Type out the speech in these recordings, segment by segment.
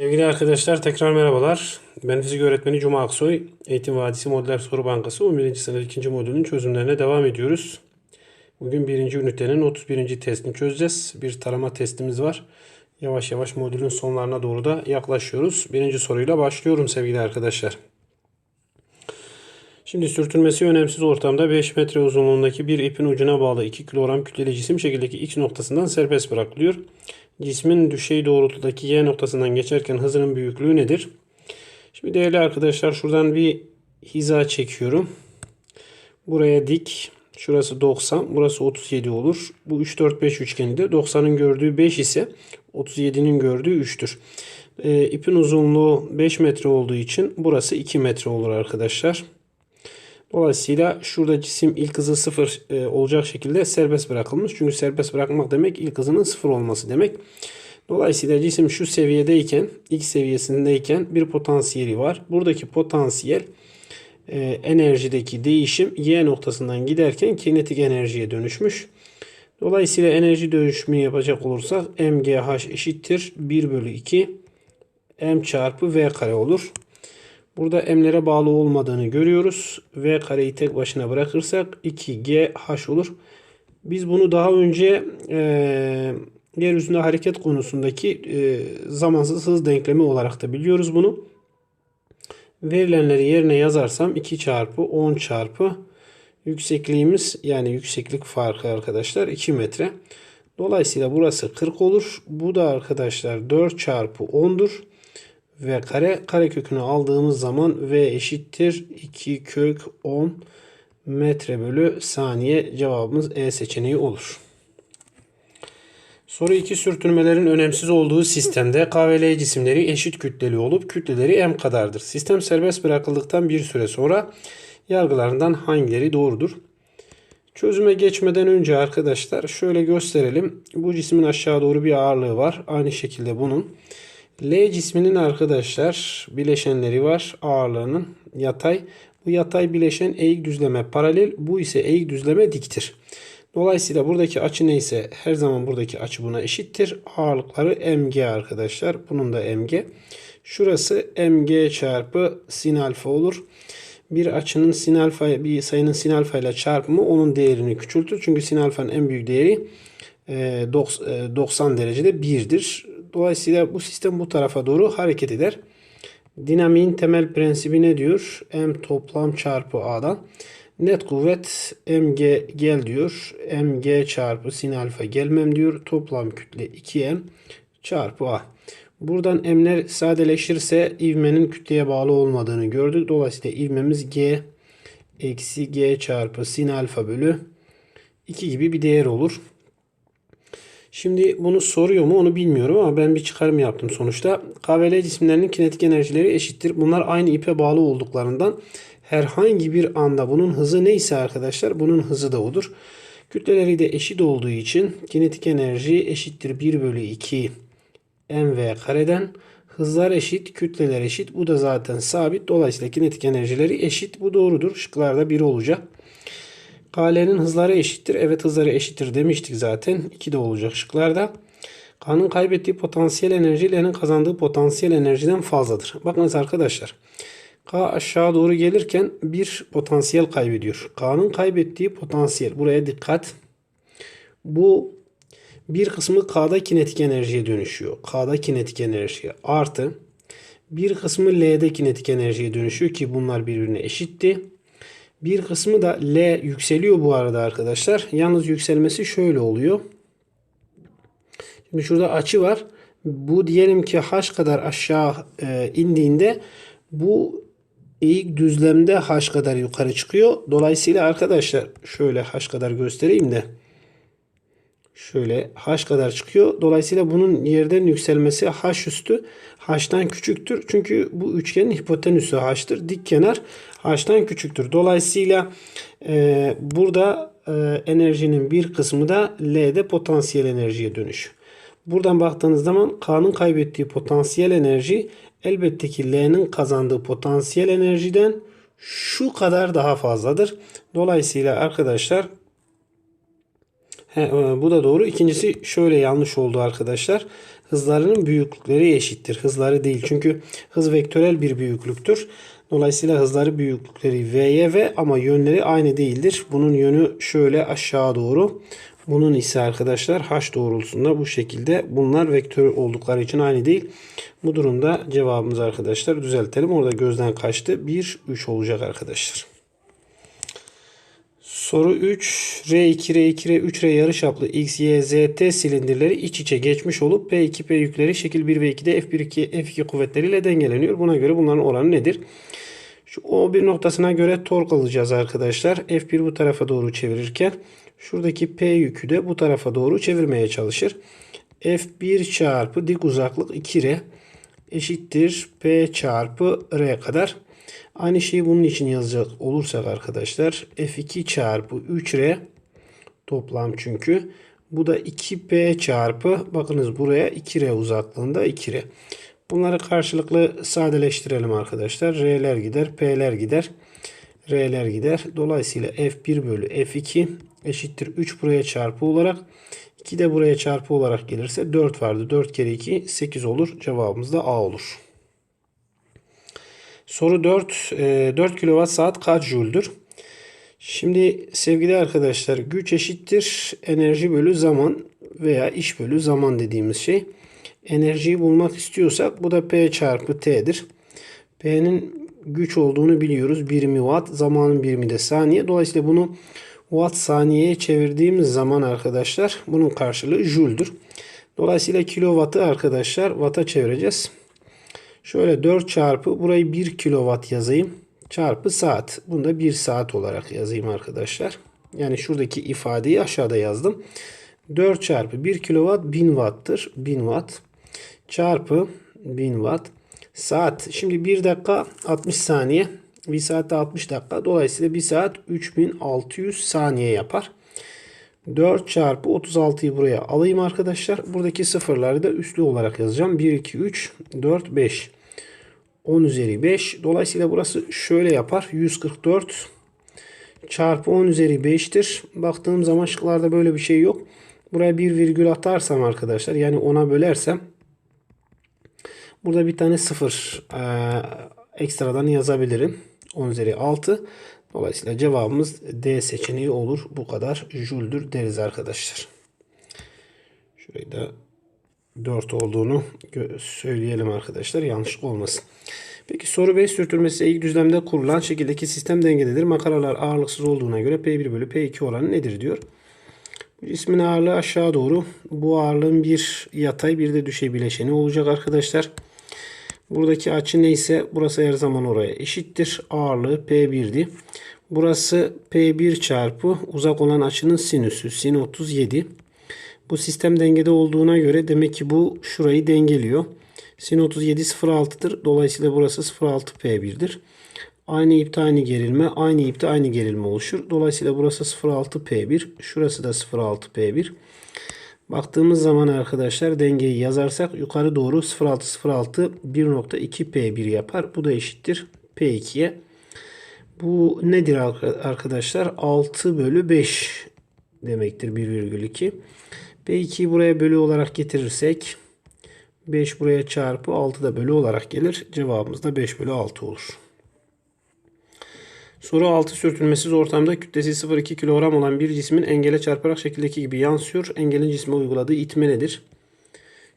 Sevgili arkadaşlar tekrar merhabalar. Ben fizik öğretmeni Cuma Aksoy. Eğitim Vadisi Modeller Soru Bankası 11. sınıf 2. modülün çözümlerine devam ediyoruz. Bugün 1. ünitenin 31. testini çözeceğiz. Bir tarama testimiz var. Yavaş yavaş modülün sonlarına doğru da yaklaşıyoruz. Birinci soruyla başlıyorum sevgili arkadaşlar. Şimdi sürtünmesi önemsiz ortamda 5 metre uzunluğundaki bir ipin ucuna bağlı 2 kilogram kütleli cisim şekildeki X noktasından serbest bırakılıyor. Cismin düşey doğrultudaki Y noktasından geçerken hızının büyüklüğü nedir? Şimdi değerli arkadaşlar şuradan bir hiza çekiyorum. Buraya dik. Şurası 90. Burası 37 olur. Bu 3, 4, 5 üçgeni de 90'ın gördüğü 5 ise 37'nin gördüğü 3'tür. E, ipin uzunluğu 5 metre olduğu için burası 2 metre olur arkadaşlar. Dolayısıyla şurada cisim ilk hızı sıfır e, olacak şekilde serbest bırakılmış. Çünkü serbest bırakmak demek ilk hızının sıfır olması demek. Dolayısıyla cisim şu seviyedeyken, ilk seviyesindeyken bir potansiyeli var. Buradaki potansiyel e, enerjideki değişim y noktasından giderken kinetik enerjiye dönüşmüş. Dolayısıyla enerji dönüşümü yapacak olursak mgh eşittir 1 bölü 2 m çarpı v kare olur. Burada m'lere bağlı olmadığını görüyoruz. V kareyi tek başına bırakırsak 2GH olur. Biz bunu daha önce e, yeryüzünde hareket konusundaki e, zamansız hız denklemi olarak da biliyoruz bunu. Verilenleri yerine yazarsam 2 çarpı 10 çarpı yüksekliğimiz yani yükseklik farkı arkadaşlar 2 metre. Dolayısıyla burası 40 olur. Bu da arkadaşlar 4 çarpı 10'dur ve kare kare kökünü aldığımız zaman v eşittir 2 kök 10 metre bölü saniye cevabımız E seçeneği olur. Soru 2 sürtünmelerin önemsiz olduğu sistemde K ve L cisimleri eşit kütleli olup kütleleri m kadardır. Sistem serbest bırakıldıktan bir süre sonra yargılarından hangileri doğrudur? Çözüme geçmeden önce arkadaşlar şöyle gösterelim. Bu cismin aşağı doğru bir ağırlığı var. Aynı şekilde bunun. L cisminin arkadaşlar bileşenleri var. Ağırlığının yatay. Bu yatay bileşen eğik düzleme paralel. Bu ise eğik düzleme diktir. Dolayısıyla buradaki açı neyse her zaman buradaki açı buna eşittir. Ağırlıkları mg arkadaşlar. Bunun da mg. Şurası mg çarpı sin alfa olur. Bir açının sin alfa bir sayının sin alfa ile çarpımı onun değerini küçültür. Çünkü sin alfanın en büyük değeri 90 derecede 1'dir. Dolayısıyla bu sistem bu tarafa doğru hareket eder. Dinamiğin temel prensibi ne diyor? M toplam çarpı A'dan. Net kuvvet mg gel diyor. mg çarpı sin alfa gelmem diyor. Toplam kütle 2m çarpı A. Buradan m'ler sadeleşirse ivmenin kütleye bağlı olmadığını gördük. Dolayısıyla ivmemiz g eksi g çarpı sin alfa bölü 2 gibi bir değer olur. Şimdi bunu soruyor mu onu bilmiyorum ama ben bir çıkarım yaptım sonuçta. KVL cisimlerinin kinetik enerjileri eşittir. Bunlar aynı ipe bağlı olduklarından herhangi bir anda bunun hızı neyse arkadaşlar bunun hızı da odur. Kütleleri de eşit olduğu için kinetik enerji eşittir 1 bölü 2 mv kareden. Hızlar eşit, kütleler eşit. Bu da zaten sabit. Dolayısıyla kinetik enerjileri eşit. Bu doğrudur. Şıklarda 1 olacak. KL'nin hızları eşittir. Evet hızları eşittir demiştik zaten. 2 de olacak şıklarda. K'nın kaybettiği potansiyel enerji L'nin kazandığı potansiyel enerjiden fazladır. Bakınız arkadaşlar. K aşağı doğru gelirken bir potansiyel kaybediyor. K'nın kaybettiği potansiyel. Buraya dikkat. Bu bir kısmı K'da kinetik enerjiye dönüşüyor. K'da kinetik enerjiye artı bir kısmı L'de kinetik enerjiye dönüşüyor ki bunlar birbirine eşitti. Bir kısmı da L yükseliyor bu arada arkadaşlar. Yalnız yükselmesi şöyle oluyor. Şimdi şurada açı var. Bu diyelim ki H kadar aşağı e, indiğinde bu eğik düzlemde H kadar yukarı çıkıyor. Dolayısıyla arkadaşlar şöyle H kadar göstereyim de. Şöyle H kadar çıkıyor. Dolayısıyla bunun yerden yükselmesi H üstü H'tan küçüktür. Çünkü bu üçgenin hipotenüsü H'tır. Dik kenar H'tan küçüktür. Dolayısıyla e, burada e, enerjinin bir kısmı da L'de potansiyel enerjiye dönüş. Buradan baktığınız zaman K'nın kaybettiği potansiyel enerji elbette ki L'nin kazandığı potansiyel enerjiden şu kadar daha fazladır. Dolayısıyla arkadaşlar He, e, bu da doğru. İkincisi şöyle yanlış oldu arkadaşlar. hızlarının büyüklükleri eşittir. Hızları değil. Çünkü hız vektörel bir büyüklüktür. Dolayısıyla hızları büyüklükleri v'ye v ama yönleri aynı değildir. Bunun yönü şöyle aşağı doğru. Bunun ise arkadaşlar h doğrultusunda bu şekilde bunlar vektör oldukları için aynı değil. Bu durumda cevabımız arkadaşlar düzeltelim. Orada gözden kaçtı. 1 3 olacak arkadaşlar. Soru 3. R2, R2, R3, R yarıçaplı X, Y, Z, T silindirleri iç içe geçmiş olup P2, P yükleri şekil 1 ve 2'de F1, 2, F2 kuvvetleriyle dengeleniyor. Buna göre bunların oranı nedir? Şu O1 noktasına göre tork alacağız arkadaşlar. F1 bu tarafa doğru çevirirken şuradaki P yükü de bu tarafa doğru çevirmeye çalışır. F1 çarpı dik uzaklık 2R eşittir P çarpı R kadar. Aynı şeyi bunun için yazacak olursak arkadaşlar F2 çarpı 3R toplam çünkü. Bu da 2P çarpı bakınız buraya 2R uzaklığında 2R. Bunları karşılıklı sadeleştirelim arkadaşlar. R'ler gider, P'ler gider. R'ler gider. Dolayısıyla F1 bölü F2 eşittir 3 buraya çarpı olarak 2 de buraya çarpı olarak gelirse 4 vardı. 4 kere 2 8 olur. Cevabımız da A olur. Soru 4. 4 kWh saat kaç jüldür? Şimdi sevgili arkadaşlar güç eşittir enerji bölü zaman veya iş bölü zaman dediğimiz şey. Enerjiyi bulmak istiyorsak bu da P çarpı T'dir. P'nin güç olduğunu biliyoruz. Birimi watt, zamanın birimi de saniye. Dolayısıyla bunu watt saniyeye çevirdiğimiz zaman arkadaşlar bunun karşılığı jüldür. Dolayısıyla kilovatı arkadaşlar watt'a çevireceğiz. Şöyle 4 çarpı burayı 1 kilowatt yazayım. Çarpı saat. Bunu da 1 saat olarak yazayım arkadaşlar. Yani şuradaki ifadeyi aşağıda yazdım. 4 çarpı 1 kilowatt 1000 watt'tır. 1000 watt. Çarpı 1000 watt. Saat. Şimdi 1 dakika 60 saniye. 1 saatte 60 dakika. Dolayısıyla 1 saat 3600 saniye yapar. 4 çarpı 36'yı buraya alayım arkadaşlar. Buradaki sıfırları da üslü olarak yazacağım. 1, 2, 3, 4, 5. 10 üzeri 5. Dolayısıyla burası şöyle yapar. 144 çarpı 10 üzeri 5'tir. Baktığım zaman şıklarda böyle bir şey yok. Buraya bir virgül atarsam arkadaşlar yani 10'a bölersem burada bir tane sıfır e, ekstradan yazabilirim. 10 üzeri 6. Dolayısıyla cevabımız D seçeneği olur. Bu kadar jüldür deriz arkadaşlar. Şurayı da 4 olduğunu söyleyelim arkadaşlar. Yanlış olmasın. Peki soru 5 sürtünmesi ilk düzlemde kurulan şekildeki sistem dengededir. Makaralar ağırlıksız olduğuna göre P1 bölü P2 oranı nedir diyor. Cismin ağırlığı aşağı doğru. Bu ağırlığın bir yatay bir de düşey bileşeni olacak arkadaşlar. Buradaki açı neyse burası her zaman oraya eşittir. Ağırlığı P1'di. Burası P1 çarpı uzak olan açının sinüsü. Sin 37. Bu sistem dengede olduğuna göre demek ki bu şurayı dengeliyor. Sin 37 0.6'dır. Dolayısıyla burası 0.6 P1'dir. Aynı ipte aynı gerilme, aynı ipte aynı gerilme oluşur. Dolayısıyla burası 0.6 P1, şurası da 0.6 P1. Baktığımız zaman arkadaşlar dengeyi yazarsak yukarı doğru 0.6 0.6 1.2 P1 yapar. Bu da eşittir P2'ye. Bu nedir arkadaşlar? 6 bölü 5 demektir 1,2. P2'yi buraya bölü olarak getirirsek 5 buraya çarpı 6 da bölü olarak gelir. Cevabımız da 5 bölü 6 olur. Soru 6 sürtünmesiz ortamda kütlesi 0,2 kilogram olan bir cismin engele çarparak şekildeki gibi yansıyor. Engelin cisme uyguladığı itme nedir?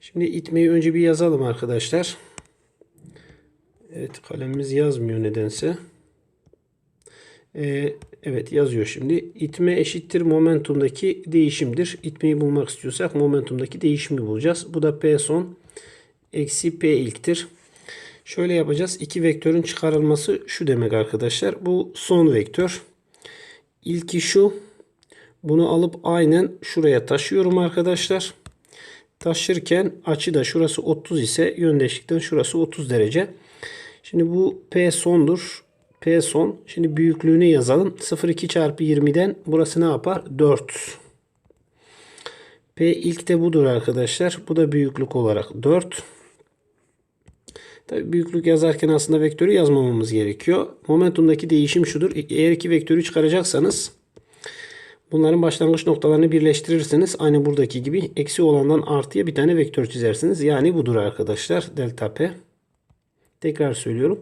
Şimdi itmeyi önce bir yazalım arkadaşlar. Evet kalemimiz yazmıyor nedense. Ee, evet yazıyor şimdi. İtme eşittir momentumdaki değişimdir. İtmeyi bulmak istiyorsak momentumdaki değişimi bulacağız. Bu da P son eksi P ilktir. Şöyle yapacağız. İki vektörün çıkarılması şu demek arkadaşlar. Bu son vektör. İlki şu. Bunu alıp aynen şuraya taşıyorum arkadaşlar. Taşırken açı da şurası 30 ise yöndeşlikten şurası 30 derece. Şimdi bu P sondur. P son. Şimdi büyüklüğünü yazalım. 0,2 çarpı 20'den burası ne yapar? 4. P ilk de budur arkadaşlar. Bu da büyüklük olarak 4. Tabii büyüklük yazarken aslında vektörü yazmamamız gerekiyor. Momentumdaki değişim şudur. Eğer iki vektörü çıkaracaksanız Bunların başlangıç noktalarını birleştirirsiniz. Aynı buradaki gibi eksi olandan artıya bir tane vektör çizersiniz. Yani budur arkadaşlar. Delta P. Tekrar söylüyorum.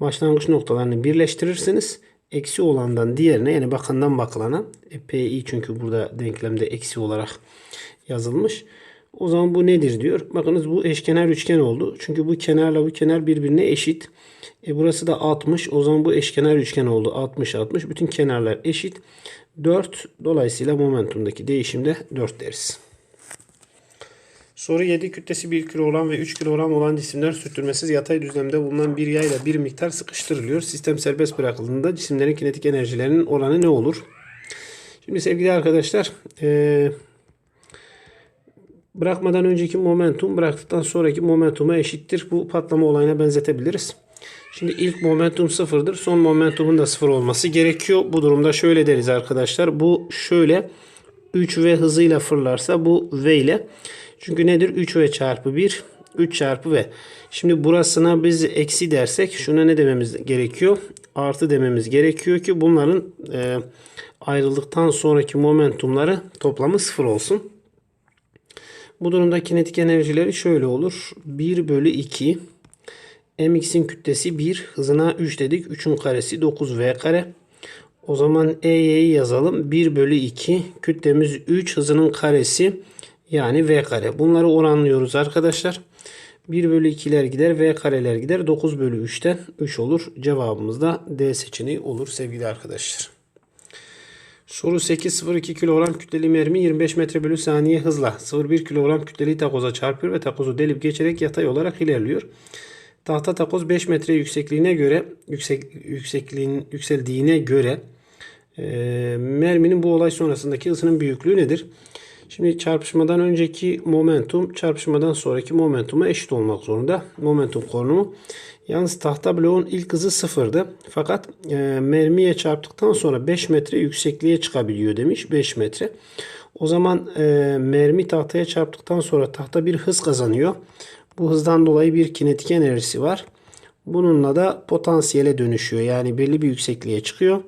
Başlangıç noktalarını birleştirirsiniz. Eksi olandan diğerine yani bakandan bakılana e, Pi çünkü burada denklemde eksi olarak yazılmış. O zaman bu nedir diyor. Bakınız bu eşkenar üçgen oldu. Çünkü bu kenarla bu kenar birbirine eşit. E burası da 60. O zaman bu eşkenar üçgen oldu. 60 60. Bütün kenarlar eşit. 4. Dolayısıyla momentumdaki değişimde 4 deriz. Soru 7 kütlesi 1 kilogram ve 3 kilogram olan cisimler sürtünmesiz yatay düzlemde bulunan bir yayla bir miktar sıkıştırılıyor. Sistem serbest bırakıldığında cisimlerin kinetik enerjilerinin oranı ne olur? Şimdi sevgili arkadaşlar e, bırakmadan önceki momentum bıraktıktan sonraki momentuma eşittir. Bu patlama olayına benzetebiliriz. Şimdi ilk momentum sıfırdır. Son momentumun da sıfır olması gerekiyor. Bu durumda şöyle deriz arkadaşlar. Bu şöyle 3V hızıyla fırlarsa bu V ile. Çünkü nedir? 3V çarpı 1 3 çarpı V. Şimdi burasına biz eksi dersek şuna ne dememiz gerekiyor? Artı dememiz gerekiyor ki bunların e, ayrıldıktan sonraki momentumları toplamı sıfır olsun. Bu durumda kinetik enerjileri şöyle olur. 1 bölü 2 mx'in kütlesi 1 hızına 3 dedik. 3'ün karesi 9v kare. O zaman e'yi yazalım. 1 bölü 2 kütlemiz 3 hızının karesi yani v kare. Bunları oranlıyoruz arkadaşlar. 1 bölü 2'ler gider v kareler gider. 9 bölü 3'ten 3 olur. Cevabımız da D seçeneği olur sevgili arkadaşlar. Soru 8.02 kilogram kütleli mermi 25 metre bölü saniye hızla 0.1 kilogram kütleli takoza çarpıyor ve takozu delip geçerek yatay olarak ilerliyor. Tahta takoz 5 metre yüksekliğine göre yüksek, yüksekliğin yükseldiğine göre e, merminin bu olay sonrasındaki ısının büyüklüğü nedir? Şimdi çarpışmadan önceki momentum çarpışmadan sonraki momentuma eşit olmak zorunda. Momentum konumu. Yalnız tahta bloğun ilk hızı sıfırdı. Fakat e, mermiye çarptıktan sonra 5 metre yüksekliğe çıkabiliyor demiş. 5 metre. O zaman e, mermi tahtaya çarptıktan sonra tahta bir hız kazanıyor. Bu hızdan dolayı bir kinetik enerjisi var. Bununla da potansiyele dönüşüyor. Yani belli bir yüksekliğe çıkıyor.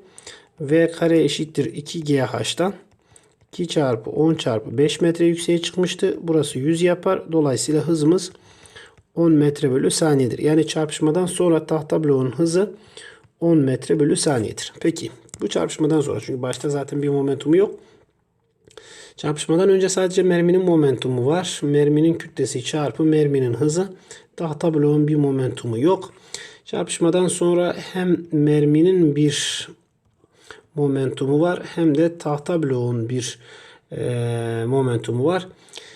V kare eşittir 2GH'dan 2 çarpı 10 çarpı 5 metre yükseğe çıkmıştı. Burası 100 yapar. Dolayısıyla hızımız 10 metre bölü saniyedir. Yani çarpışmadan sonra tahta bloğun hızı 10 metre bölü saniyedir. Peki bu çarpışmadan sonra çünkü başta zaten bir momentumu yok. Çarpışmadan önce sadece merminin momentumu var. Merminin kütlesi çarpı merminin hızı. Tahta bloğun bir momentumu yok. Çarpışmadan sonra hem merminin bir momentumu var hem de tahta bloğun bir e, momentumu var.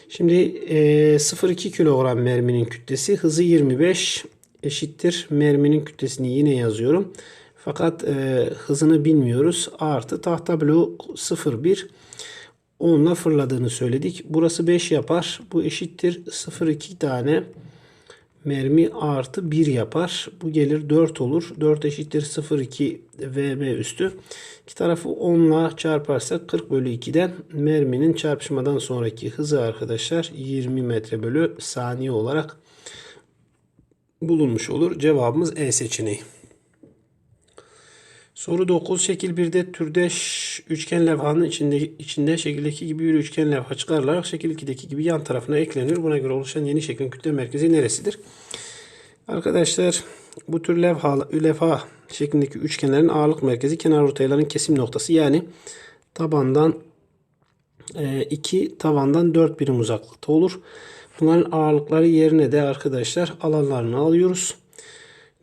Şimdi e, 0,2 kilogram merminin kütlesi hızı 25 eşittir. Merminin kütlesini yine yazıyorum. Fakat e, hızını bilmiyoruz. Artı tahta bloğu 0,1 onunla fırladığını söyledik. Burası 5 yapar. Bu eşittir 0,2 tane mermi artı 1 yapar. Bu gelir 4 olur. 4 eşittir 0,2 VB üstü. İki tarafı 10 ile çarparsak 40 bölü 2'den merminin çarpışmadan sonraki hızı arkadaşlar 20 metre bölü saniye olarak bulunmuş olur. Cevabımız E seçeneği. Soru 9. Şekil 1'de türdeş üçgen levhanın içinde, içinde şekildeki gibi bir üçgen levha çıkarılarak şekil 2'deki gibi yan tarafına ekleniyor. Buna göre oluşan yeni şeklin kütle merkezi neresidir? Arkadaşlar bu tür levha, levha şeklindeki üçgenlerin ağırlık merkezi kenar ortayların kesim noktası. Yani tabandan 2 e, tavandan 4 birim uzaklıkta olur. Bunların ağırlıkları yerine de arkadaşlar alanlarını alıyoruz.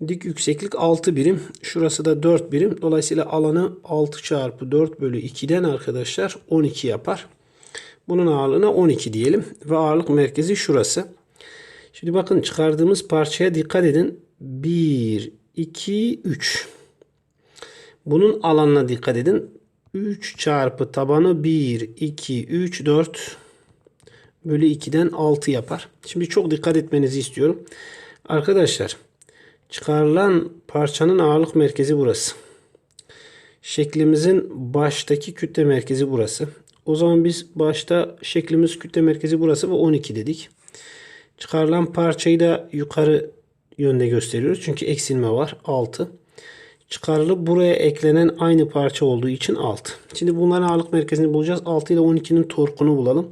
Dik yükseklik 6 birim. Şurası da 4 birim. Dolayısıyla alanı 6 çarpı 4 bölü 2'den arkadaşlar 12 yapar. Bunun ağırlığına 12 diyelim. Ve ağırlık merkezi şurası. Şimdi bakın çıkardığımız parçaya dikkat edin. 1, 2, 3. Bunun alanına dikkat edin. 3 çarpı tabanı 1, 2, 3, 4 bölü 2'den 6 yapar. Şimdi çok dikkat etmenizi istiyorum. Arkadaşlar çıkarılan parçanın ağırlık merkezi burası. Şeklimizin baştaki kütle merkezi burası. O zaman biz başta şeklimiz kütle merkezi burası ve 12 dedik. Çıkarılan parçayı da yukarı yönde gösteriyoruz. Çünkü eksilme var. 6. çıkarılıp buraya eklenen aynı parça olduğu için 6. Şimdi bunların ağırlık merkezini bulacağız. 6 ile 12'nin torkunu bulalım.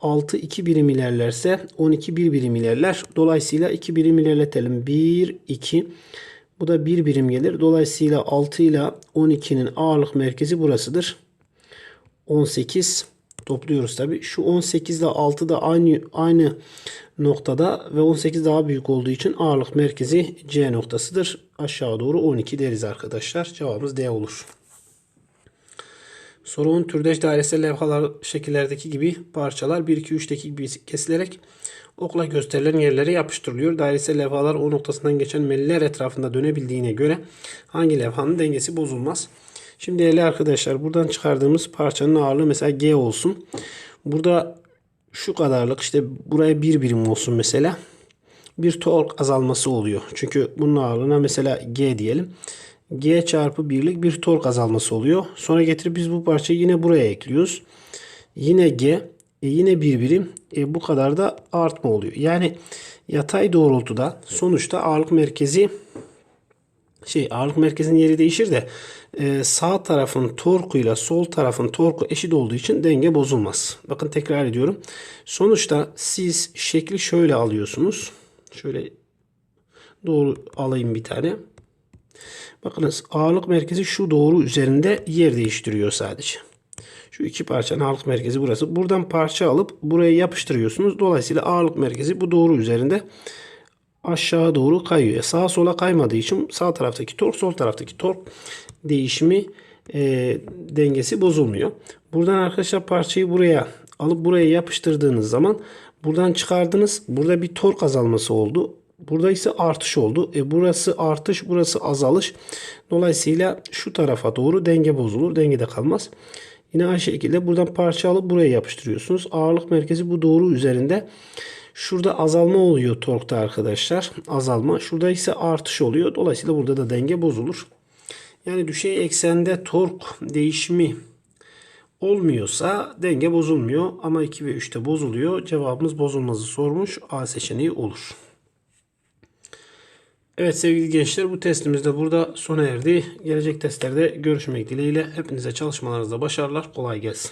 6 2 birim ilerlerse 12 1 birim ilerler. Dolayısıyla 2 birim ilerletelim. 1 2 bu da 1 birim gelir. Dolayısıyla 6 ile 12'nin ağırlık merkezi burasıdır. 18 topluyoruz tabi. Şu 18 ile 6 da aynı aynı noktada ve 18 daha büyük olduğu için ağırlık merkezi C noktasıdır. Aşağı doğru 12 deriz arkadaşlar. Cevabımız D olur. Soru 10 türdeş dairesel levhalar şekillerdeki gibi parçalar 1 2 3'teki gibi kesilerek okla gösterilen yerlere yapıştırılıyor. Dairesel levhalar o noktasından geçen meliler etrafında dönebildiğine göre hangi levhanın dengesi bozulmaz? Şimdi değerli arkadaşlar buradan çıkardığımız parçanın ağırlığı mesela G olsun. Burada şu kadarlık işte buraya bir birim olsun mesela. Bir tork azalması oluyor. Çünkü bunun ağırlığına mesela G diyelim. G çarpı birlik bir tork azalması oluyor. Sonra getirip biz bu parçayı yine buraya ekliyoruz. Yine G. E yine bir birim. E bu kadar da artma oluyor. Yani yatay doğrultuda sonuçta ağırlık merkezi şey ağırlık merkezinin yeri değişir de e, sağ tarafın torkuyla sol tarafın torku eşit olduğu için denge bozulmaz. Bakın tekrar ediyorum. Sonuçta siz şekli şöyle alıyorsunuz. Şöyle doğru alayım bir tane. Bakınız ağırlık merkezi şu doğru üzerinde yer değiştiriyor sadece. Şu iki parçanın ağırlık merkezi burası. Buradan parça alıp buraya yapıştırıyorsunuz. Dolayısıyla ağırlık merkezi bu doğru üzerinde aşağı doğru kayıyor. Sağa sola kaymadığı için sağ taraftaki tork sol taraftaki tork değişimi e, dengesi bozulmuyor. Buradan arkadaşlar parçayı buraya alıp buraya yapıştırdığınız zaman buradan çıkardınız. Burada bir tork azalması oldu. Burada ise artış oldu. E burası artış, burası azalış. Dolayısıyla şu tarafa doğru denge bozulur. Dengede kalmaz. Yine aynı şekilde buradan parça alıp buraya yapıştırıyorsunuz. Ağırlık merkezi bu doğru üzerinde. Şurada azalma oluyor torkta arkadaşlar. Azalma. Şurada ise artış oluyor. Dolayısıyla burada da denge bozulur. Yani düşey eksende tork değişimi olmuyorsa denge bozulmuyor. Ama 2 ve 3'te bozuluyor. Cevabımız bozulmazı sormuş. A seçeneği olur. Evet sevgili gençler bu testimiz de burada sona erdi. Gelecek testlerde görüşmek dileğiyle. Hepinize çalışmalarınızda başarılar. Kolay gelsin.